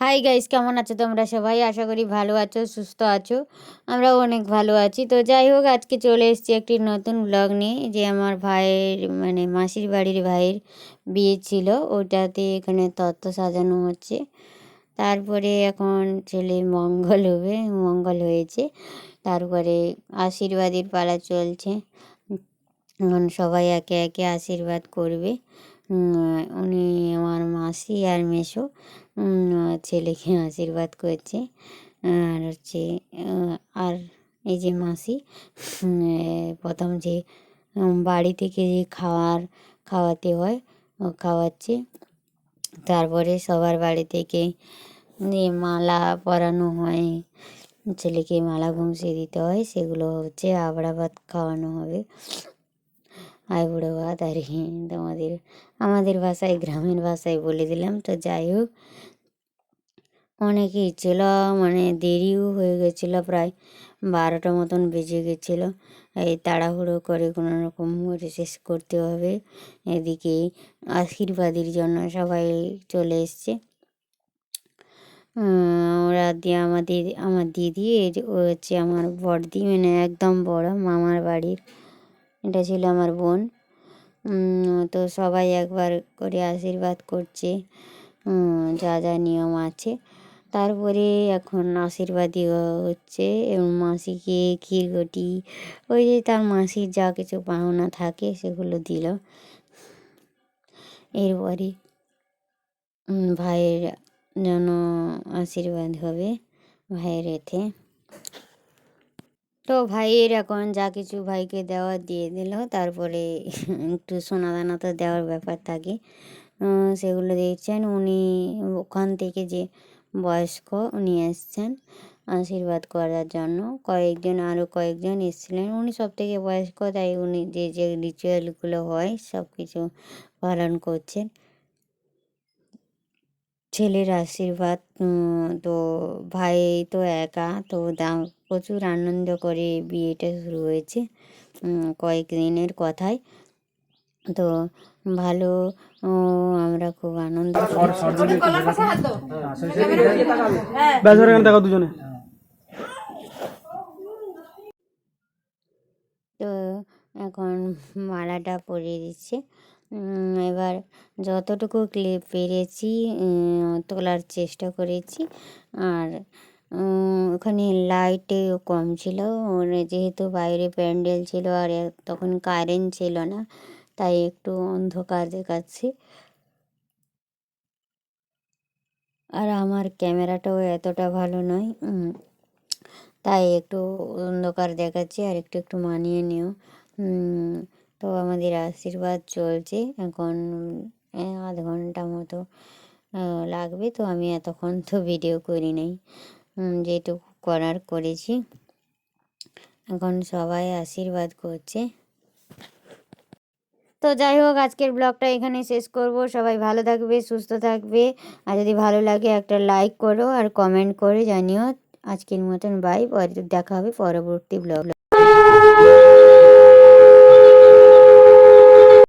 Hi guys কেমন আছো তোমরা সবাই? আশা করি ভালো আছো, সুস্থ আছো। আমরাও অনেক ভালো আছি। তো যাই হোক, আজকে চলে এসেছি একটি নতুন ব্লগ নিয়ে। যে আমার ভাইয়ের মানে মাসির বাড়ির ভাইয়ের বিয়ে ছিল। ওটাতে এখানে তত্ত্ব সাজানো হচ্ছে। তারপরে এখন ছেলে মঙ্গল হবে, মঙ্গল হয়েছে। তারপরে আশীর্বাদের পালা চলছে। এখন সবাই একে একে আশীর্বাদ করবে। উনি আমার মাসি আর মেসো ছেলেকে আশীর্বাদ করছে। আর হচ্ছে আর এই যে মাসি প্রথম যে বাড়ি থেকে যে খাওয়ার, খাওয়াতে হয়, ও খাওয়াচ্ছে। তারপরে সবার বাড়ি থেকে মালা পরানো হয়। ছেলেকে মালা ঘুমসে দিতে হয়, সেগুলো হচ্ছে আবড়া ভাত খাওয়ানো হবে। আইবুড়ো ভাত আর কি তোমাদের, আমাদের ভাষায়, গ্রামের ভাষায় বলে দিলাম। তো যাই হোক, অনেকেই ছিল মানে দেরিও হয়ে গেছিল, প্রায় বারোটা মতন বেজে গেছিল। এই তাড়াহুড়ো করে কোনো রকম শেষ করতে হবে। এদিকে আশীর্বাদের জন্য সবাই চলে এসছে। ওরা দিয়ে আমাদের, আমার দিদি হচ্ছে আমার বড়দি মানে একদম বড় মামার বাড়ির। এটা ছিল আমার বোন। তো সবাই একবার করে আশীর্বাদ করছে। যা যা নিয়ম আছে। তারপরে এখন আশীর্বাদী হচ্ছে এবং মাসিকে ক্ষীরগটি ওই যে তার মাসির যা কিছু পাওনা থাকে সেগুলো দিল। এরপরে ভাইয়ের যেন আশীর্বাদ হবে, ভাইয়ের এতে। তো ভাইয়ের এখন যা কিছু ভাইকে দেওয়া দিয়ে দিল, তারপরে একটু সোনা দানা তো দেওয়ার ব্যাপার থাকে। সেগুলো দিচ্ছেন উনি ওখান থেকে যে বয়স্ক উনি এসছেন আশীর্বাদ করার জন্য। কয়েকজন আরও কয়েকজন এসেছিলেন। উনি সব থেকে বয়স্ক, তাই উনি যে যে রিচুয়ালগুলো হয় সব কিছু পালন করছেন। ছেলের আশীর্বাদ তো ভাই তো একা তো প্রচুর আনন্দ করে বিয়েটা শুরু হয়েছে কয়েক দিনের কথায়। তো ভালো আমরা খুব আনন্দ দুজনে। তো এখন মালাটা পরিয়ে দিচ্ছে। এবার যতটুকু ক্লিপ পেরেছি তোলার চেষ্টা করেছি। আর ওখানে লাইটে কম ছিল। যেহেতু বাইরে প্যান্ডেল ছিল আর তখন কারেন্ট ছিল না, তাই একটু অন্ধকার দেখাচ্ছি। আর আমার ক্যামেরাটাও এতটা ভালো নয় তাই একটু অন্ধকার দেখাচ্ছি আর একটু একটু মানিয়ে নিও। তো আমাদের আশীর্বাদ চলছে। এখন আধ ঘণ্টা মতো লাগবে। তো আমি এতক্ষণ তো ভিডিও করি নাই। যেটুকু করার করেছি। এখন সবাই আশীর্বাদ করছে। তো যাই হোক, আজকের ব্লগটা এখানে শেষ করব। সবাই ভালো থাকবে, সুস্থ থাকবে। আর যদি ভালো লাগে, একটা লাইক করো আর কমেন্ট করে জানিও। আজকের মতন বাই পরে দেখা হবে পরবর্তী ব্লগ